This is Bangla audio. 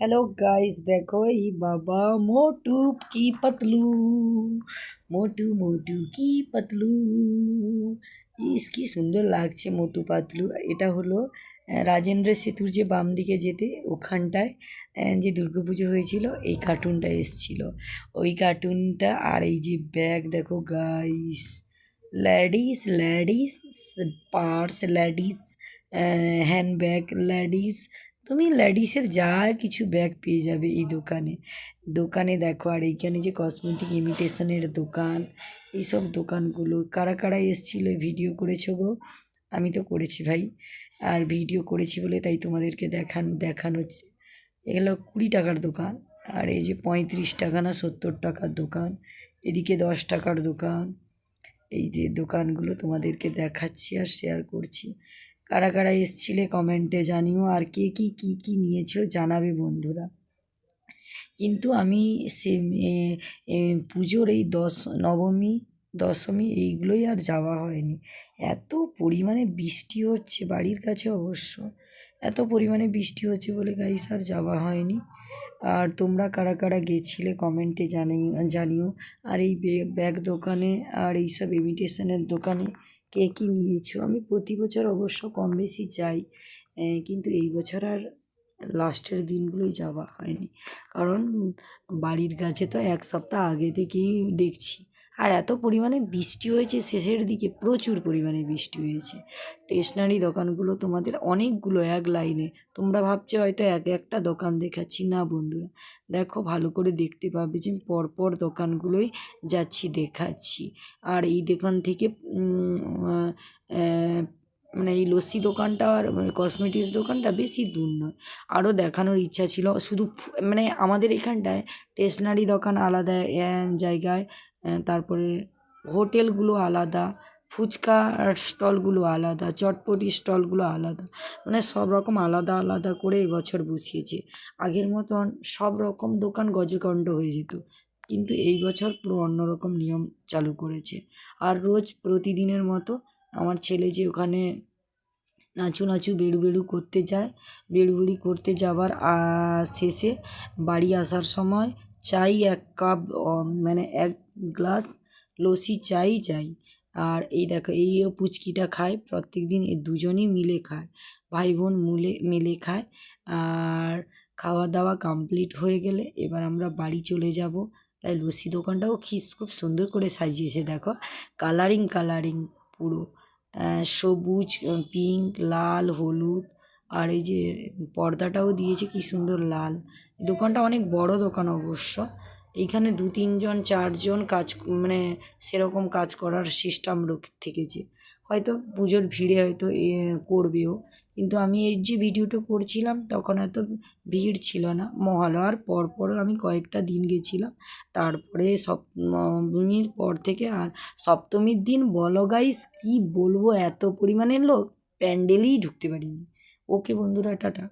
हेलो गाइस देखो ये बाबा मोटू की पतलू মোটু মোটু কি পাতলু ইস কি সুন্দর লাগছে মোটু পাতলু এটা হলো আহ, রাজেন্দ্র সেতুর যে বাম দিকে যেতে ওখানটায় আহ, যে দুর্গাপুজো হয়েছিল এই কার্টুনটা এসছিল ওই কার্টুনটা আর এই যে ব্যাগ দেখো guys ladies ladies purse ladies handbag ladies তুমি লেডিসের যা কিছু ব্যাগ পেয়ে যাবে এই দোকানে। দোকানে দেখো আর এইখানে যে কসমেটিক ইমিটেশনের দোকান, এইসব দোকানগুলো। কারা কারা এসেছিল ভিডিও করেছ গো? আমি তো করেছি ভাই। আর ভিডিও করেছি বলে তাই তোমাদেরকে দেখান, দেখানো হচ্ছে। এগুলো কুড়ি টাকার দোকান, আর এই যে পঁয়ত্রিশ টাকা না সত্তর টাকার দোকান, এদিকে দশ টাকার দোকান। এই যে দোকানগুলো তোমাদেরকে দেখাচ্ছি আর শেয়ার করছি। কারা কারা এসছিলে কমেন্টে জানিও, আর কে কী কী কী নিয়েছো জানাবে বন্ধুরা। কিন্তু আমি সে পুজোর এই দশ, নবমী, দশমী এইগুলোই আর যাওয়া হয়নি। এত পরিমাণে বৃষ্টি হচ্ছে বাড়ির কাছে অবশ্য। এত পরিমাণে বৃষ্টি হচ্ছে বলে গাইস আর যাওয়া হয়নি। আর তোমরা কারা কারা গেছিলে কমেন্টে জানিও জানিও। আর এই ব্যাগ দোকানে আর এইসব ইমিটেশনের দোকানে কে কী নিয়েছো? আমি প্রতি বছর অবশ্য কম বেশি যাই কিন্তু এই বছর আর লাস্টের দিনগুলোই যাওয়া হয়নি। কারণ বাড়ির কাছে তো এক সপ্তাহ আগে থেকেই দেখছি। আর এত পরিমাণে বৃষ্টি হয়েছে, শেষের দিকে প্রচুর পরিমাণে বৃষ্টি হয়েছে। স্টেশনারি দোকানগুলো তোমাদের অনেকগুলো এক লাইনে তোমরা ভাবছ হয়তো এক একটা দোকান দেখাচ্ছি। না বন্ধুরা, দেখো ভালো করে দেখতে পাবে যে পরপর দোকানগুলোই যাচ্ছি, দেখাচ্ছি। আর এই দোকান থেকে মানে এই লস্যি দোকানটা আর মানে কসমেটিক্স দোকানটা বেশি দূর নয়। আরও দেখানোর ইচ্ছা ছিল। শুধু মানে আমাদের এখানটায় স্টেশনারি দোকান আলাদা জায়গায় তারপরে হোটেলগুলো আলাদা, ফুচকা স্টলগুলো আলাদা, চটপটি স্টলগুলো আলাদা। মানে সব রকম আলাদা আলাদা করে এবছর বসিয়েছে। আগের মতন সব রকম দোকান গজকণ্ড হয়ে যেত। কিন্তু এই বছর পুরো অন্যরকম নিয়ম চালু করেছে। আর রোজ প্রতিদিনের মতো আমার ছেলে যে ওখানে নাচু নাচু বেড়ু বেড়ু করতে যায়। বেড়ুবেড়ি করতে আহ, শেষে বাড়ি আসার সময় চাই এক কাপ মানে এক গ্লাস লস্যি চাই চাই আর এই দেখো এই পুচকিটা খায় প্রত্যেক দিন এই দুজনই মিলে খায়। ভাই বোন মিলে মিলে খায়। আর খাওয়া দাওয়া কমপ্লিট হয়ে গেলে এবার আমরা বাড়ি চলে যাব। তাই লস্যি দোকানটাও খিস খুব সুন্দর করে সাজিয়েছে দেখো। কালারিং কালারিং পুরো। সবুজ পিঙ্ক লাল, হলুদ, আর এই যে পর্দাটাও দিয়েছে কি সুন্দর লাল। দোকানটা অনেক বড় দোকান অবশ্য। এইখানে দু তিনজন চারজন কাজ মানে সেরকম কাজ করার সিস্টেম থেকেছে। হয়তো পুজোর ভিড়ে হয়তো করবেও। কিন্তু আমি এর যে ভিডিওটা করছিলাম, তখন এত ভিড় ছিল না। মহালয়ার পরপর পর আমি কয়েকটা দিন গেছিলাম। তারপরে সপ্তমীর পর থেকে আর সপ্তমীর দিন বলো গাইস, কী বলব, এত পরিমাণের লোক, প্যান্ডেলেই ঢুকতে পারিনি। ওকে বন্ধুরা, টাটা।